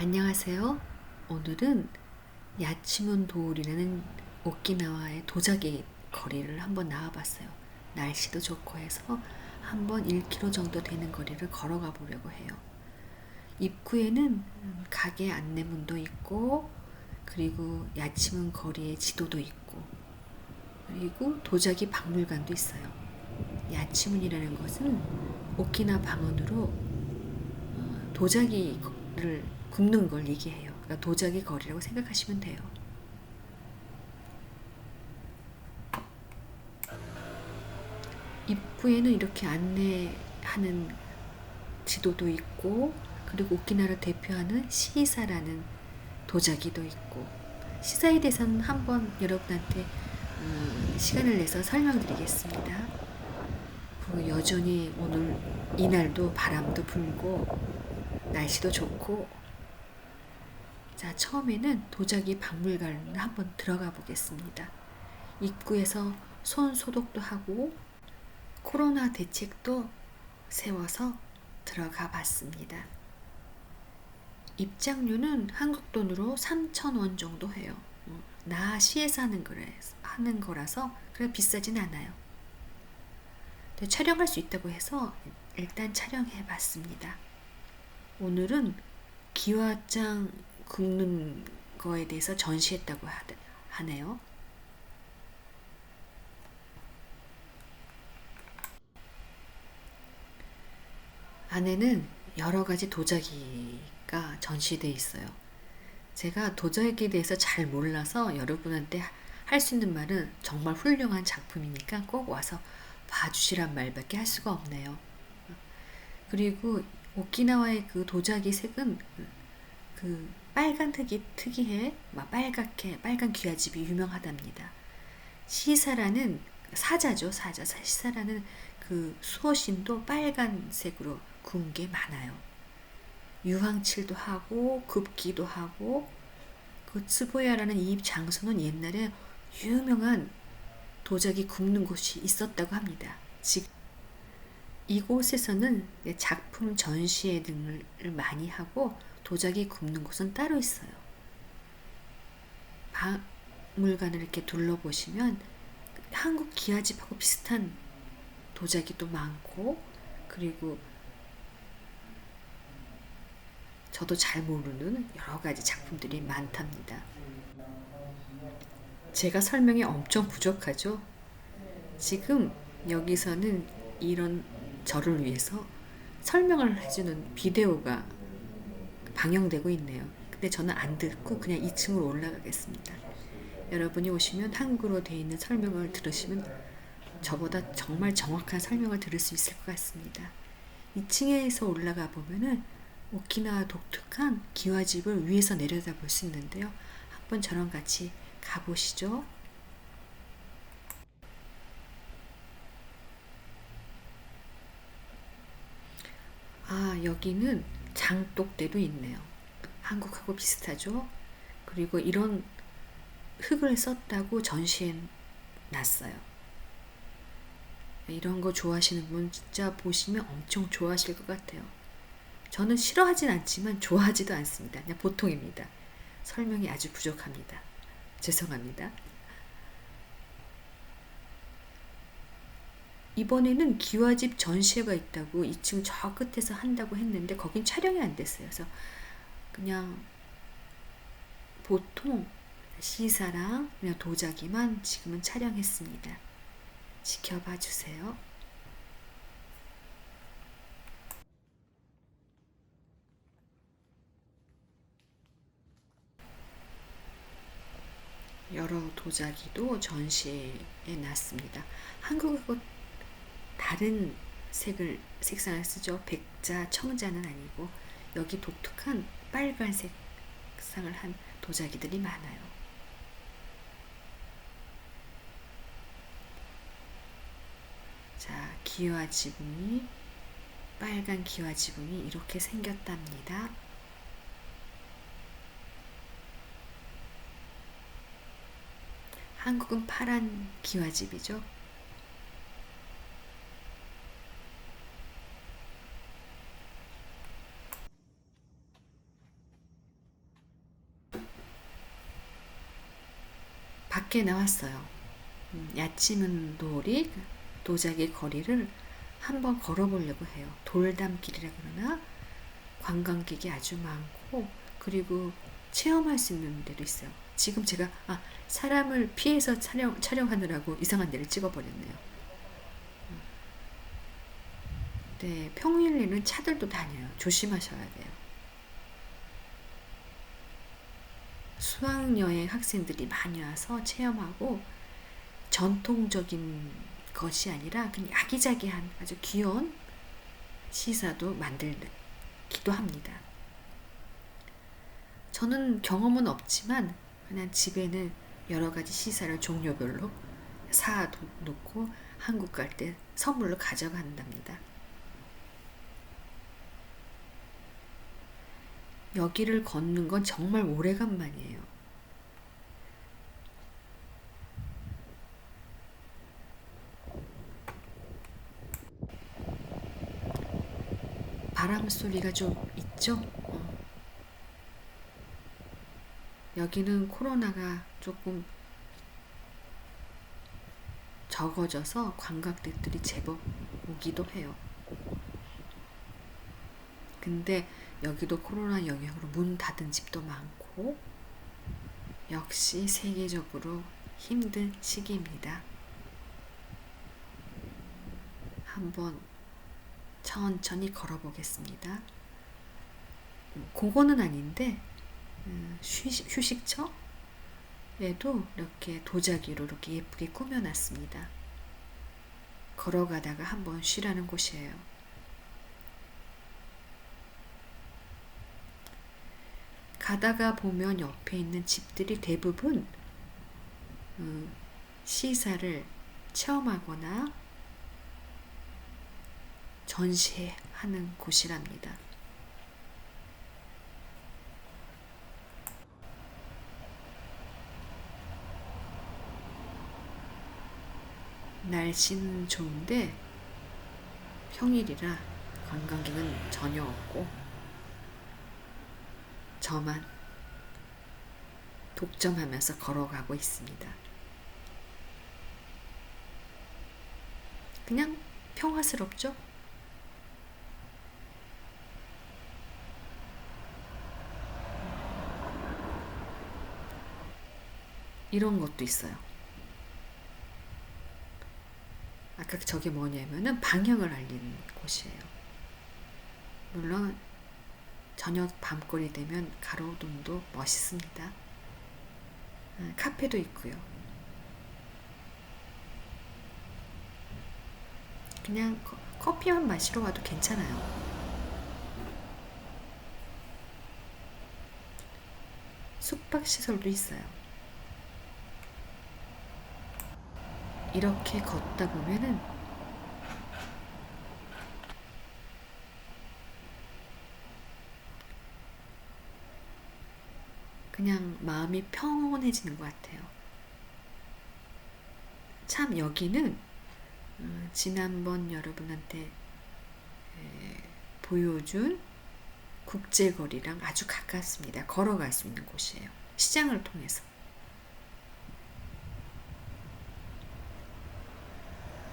안녕하세요. 오늘은 야치문 도울이라는 오키나와의 도자기 거리를 한번 나와봤어요. 날씨도 좋고 해서 한번 1km 정도 되는 거리를 걸어가 보려고 해요. 입구에는 가게 안내문도 있고 그리고 야치문 거리의 지도도 있고 그리고 도자기 박물관도 있어요. 야치문이라는 것은 오키나 방언으로 어, 도자기를 굽는 걸 얘기해요. 그러니까 도자기 거리라고 생각하시면 돼요. 입구에는 이렇게 안내하는 지도도 있고 그리고 오키나를 대표하는 시사라는 도자기도 있고 시사에 대해서는 한번 여러분한테 음, 시간을 내서 설명드리겠습니다. 그 여전히 오늘 이날도 바람도 불고 날씨도 좋고 자 처음에는 도자기 박물관을 한번 들어가 보겠습니다. 입구에서 손 소독도 하고 코로나 대책도 세워서 들어가 봤습니다. 입장료는 한국 돈으로 3,000원 정도 해요. 어, 나 시에서 하는, 거래, 하는 거라서 그래 비싸진 않아요. 촬영할 수 있다고 해서 일단 촬영해 봤습니다. 오늘은 기와장 굽는 거에 대해서 전시했다고 하네요. 안에는 여러 가지 도자기가 전시되어 있어요. 제가 도자기에 대해서 잘 몰라서 여러분한테 할 수 있는 말은 정말 훌륭한 작품이니까 꼭 와서 봐주시란 말밖에 할 수가 없네요. 그리고 오키나와의 그 도자기 색은 그 빨간 흙이 특이해 막 빨갛게 빨간 귀아집이 유명하답니다. 시사라는 사자죠 사자 시사라는 그 수어신도 빨간색으로 구운 게 많아요. 유황칠도 하고 굽기도 하고 그 츠보야라는 이 장소는 옛날에 유명한 도자기 굽는 곳이 있었다고 합니다. 즉 이곳에서는 작품 전시회 등을 많이 하고 도자기 굽는 곳은 따로 있어요. 박물관을 이렇게 둘러보시면 한국 기아집하고 비슷한 도자기도 많고 그리고 저도 잘 모르는 여러 가지 작품들이 많답니다. 제가 설명이 엄청 부족하죠? 지금 여기서는 이런 저를 위해서 설명을 해주는 비디오가 방영되고 있네요. 근데 저는 안 듣고 그냥 2층으로 올라가겠습니다. 여러분이 오시면 한국어로 되어 있는 설명을 들으시면 저보다 정말 정확한 설명을 들을 수 있을 것 같습니다. 2층에서 올라가 보면은 오키나와 독특한 기와집을 위에서 내려다 볼 수 있는데요. 한번 저랑 같이 가보시죠. 아, 여기는 장독대도 있네요. 한국하고 비슷하죠? 그리고 이런 흙을 썼다고 전시해 놨어요. 이런 거 좋아하시는 분 진짜 보시면 엄청 좋아하실 것 같아요. 저는 싫어하진 않지만 좋아하지도 않습니다. 그냥 보통입니다. 설명이 아주 부족합니다. 죄송합니다. 이번에는 기와집 전시회가 있다고 2층 저 끝에서 한다고 했는데 거긴 촬영이 안 됐어요. 그래서 그냥 보통 시사랑 그냥 도자기만 지금은 촬영했습니다. 지켜봐 주세요. 여러 도자기도 전시에 놨습니다. 한국하고 다른 색을 색상을 쓰죠. 백자, 청자는 아니고 여기 독특한 빨간색 색상을 한 도자기들이 많아요. 자, 기와 지붕이 빨간 기와 지붕이 이렇게 생겼답니다. 한국은 파란 기와집이죠. 밖에 나왔어요. 음, 야치문 도리 도자기 거리를 한번 걸어보려고 해요. 돌담길이라 그러나 관광객이 아주 많고 그리고 체험할 수 있는 데도 있어요. 지금 제가 아 사람을 피해서 촬영 촬영하느라고 이상한 데를 찍어버렸네요. 음. 네, 평일에는 차들도 다녀요. 조심하셔야 돼요. 수학여행 학생들이 많이 와서 체험하고 전통적인 것이 아니라 그냥 아기자기한 아주 귀여운 시사도 만들기도 합니다. 저는 경험은 없지만 그냥 집에는 여러 가지 시사를 종류별로 사 놓고 한국 갈 때 선물로 가져간답니다. 여기를 걷는 건 정말 오래간만이에요. 바람 소리가 좀 있죠? 어. 여기는 코로나가 조금 적어져서 관광객들이 제법 오기도 해요. 근데 여기도 코로나 영향으로 문 닫은 집도 많고 역시 세계적으로 힘든 시기입니다. 한번 천천히 걸어보겠습니다. 그거는 아닌데 음, 휴식, 휴식처에도 이렇게 도자기로 이렇게 예쁘게 꾸며놨습니다. 걸어가다가 한번 쉬라는 곳이에요. 가다가 보면 옆에 있는 집들이 대부분 음, 시사를 체험하거나 전시하는 곳이랍니다. 날씨는 좋은데 평일이라 관광객은 전혀 없고 저만 독점하면서 걸어가고 있습니다. 그냥 평화스럽죠? 이런 것도 있어요. 아까 저게 뭐냐면은 방향을 알리는 곳이에요. 물론 저녁 밤거리 되면 가로등도 멋있습니다. 아, 카페도 있고요. 그냥 커피만 마시러 와도 괜찮아요. 숙박시설도 있어요. 이렇게 걷다 보면은 그냥 마음이 평온해지는 것 같아요. 참 여기는 어, 지난번 여러분한테 보여준 국제거리랑 아주 가깝습니다. 걸어갈 수 있는 곳이에요. 시장을 통해서.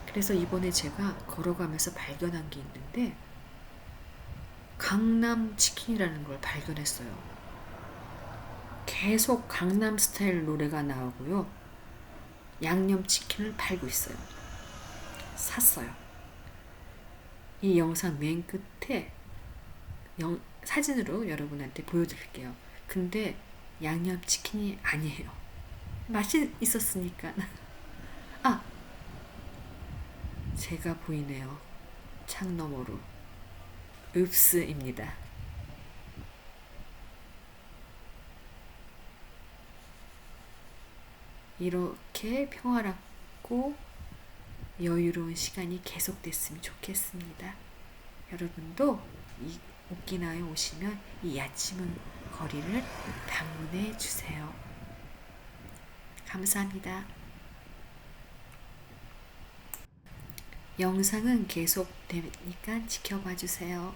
그래서 이번에 제가 걸어가면서 발견한 게 있는데 강남 치킨이라는 걸 발견했어요. 계속 강남 스타일 노래가 나오고요. 양념 치킨을 팔고 있어요. 샀어요. 이 영상 맨 끝에 영, 사진으로 여러분한테 보여드릴게요. 근데 양념 치킨이 아니에요. 맛이 있었으니까. 아, 제가 보이네요. 창 너머로. 읍스입니다. 이렇게 평화롭고 여유로운 시간이 계속됐으면 좋겠습니다. 여러분도 이 오키나와에 오시면 이 야치문 거리를 방문해 주세요. 감사합니다. 영상은 계속 되니까 지켜봐 주세요.